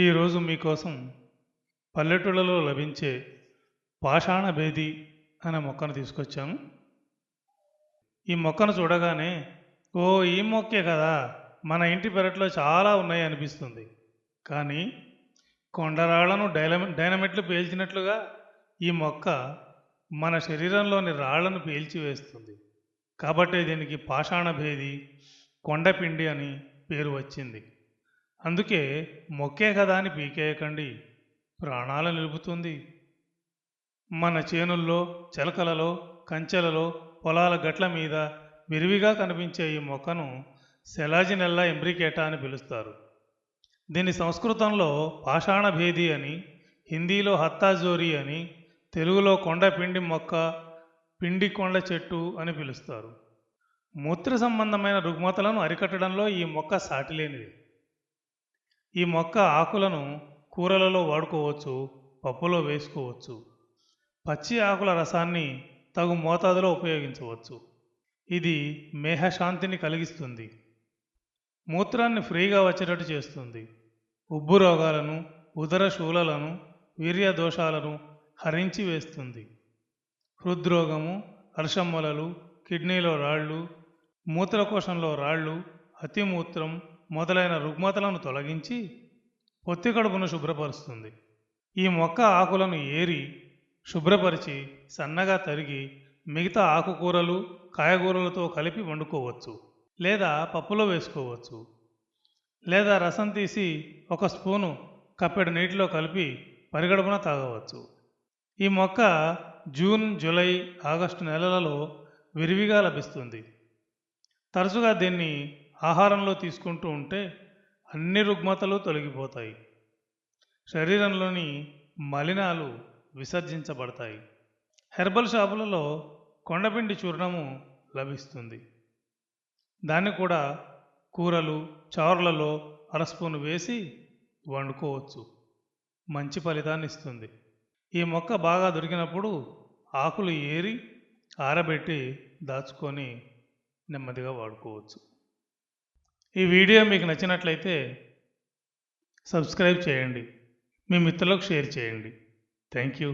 ఈరోజు మీకోసం పల్లెటూళ్ళలో లభించే పాషాణ భేది అనే మొక్కను తీసుకొచ్చాము ఈ మొక్కను చూడగానే ఓ ఈ మొక్కే కదా మన ఇంటి పెరట్లో చాలా ఉన్నాయి అనిపిస్తుంది. కానీ కొండరాళ్ళను డైనమ డైనమిట్లు పేల్చినట్లుగా ఈ మొక్క మన శరీరంలోని రాళ్ళను పేల్చివేస్తుంది. కాబట్టి దీనికి పాషాణ భేది కొండపిండి అని పేరు వచ్చింది. అందుకే మొక్కే కదా అని పీకేయకండి. ప్రాణాలు నిలుపుతుంది. మన చేనుల్లో చెలకలలో కంచెలలో పొలాల గట్ల మీద విరివిగా కనిపించే ఈ మొక్కను సెలాజినెల్లా ఎంబ్రికేటా అని పిలుస్తారు. దీని సంస్కృతంలో పాషాణ భేది అని హిందీలో హత్తాజోరి అని తెలుగులో కొండ పిండి మొక్క పిండి కొండ చెట్టు అని పిలుస్తారు. మూత్ర సంబంధమైన రుగ్మతలను అరికట్టడంలో ఈ మొక్క సాటిలేనిది. ఈ మొక్క ఆకులను కూరలలో వాడుకోవచ్చు పప్పులో వేసుకోవచ్చు. పచ్చి ఆకుల రసాన్ని తగు మోతాదులో ఉపయోగించవచ్చు. ఇది మేహశాంతిని కలిగిస్తుంది. మూత్రాన్ని ఫ్రీగా వచ్చేటట్టు చేస్తుంది. ఉబ్బు రోగాలను ఉదర శూలలను వీర్య దోషాలను హరించి వేస్తుంది. హృద్రోగము అర్షమ్మలలు కిడ్నీలో రాళ్ళు మూత్రకోశంలో రాళ్ళు అతిమూత్రం మొదలైన రుగ్మతలను తొలగించి పొత్తి కడుపును శుభ్రపరుస్తుంది. ఈ మొక్క ఆకులను ఏరి శుభ్రపరిచి సన్నగా తరిగి మిగతా ఆకుకూరలు కాయగూరలతో కలిపి వండుకోవచ్చు లేదా పప్పులో వేసుకోవచ్చు. లేదా రసం తీసి ఒక స్పూను కప్పెడు నీటిలో కలిపి పరిగడుపున తాగవచ్చు. ఈ మొక్క జూన్ జూలై ఆగస్టు నెలలలో విరివిగా లభిస్తుంది. తరచుగా దీన్ని ఆహారంలో తీసుకుంటూ ఉంటే అన్ని రుగ్మతలు తొలగిపోతాయి. శరీరంలోని మలినాలు విసర్జించబడతాయి. హెర్బల్ షాపులలో కొండపిండి చూర్ణము లభిస్తుంది. దాన్ని కూడా కూరలు చారులలో అరస్పూను వేసి వండుకోవచ్చు. మంచి ఫలితాన్ని ఇస్తుంది. ఈ మొక్క బాగా దొరికినప్పుడు ఆకులు ఏరి ఆరబెట్టి దాచుకొని నెమ్మదిగా వాడుకోవచ్చు. ఈ వీడియో మీకు నచ్చినట్లయితే సబ్స్క్రైబ్ చేయండి. మీ మిత్రులకు షేర్ చేయండి. Thank you.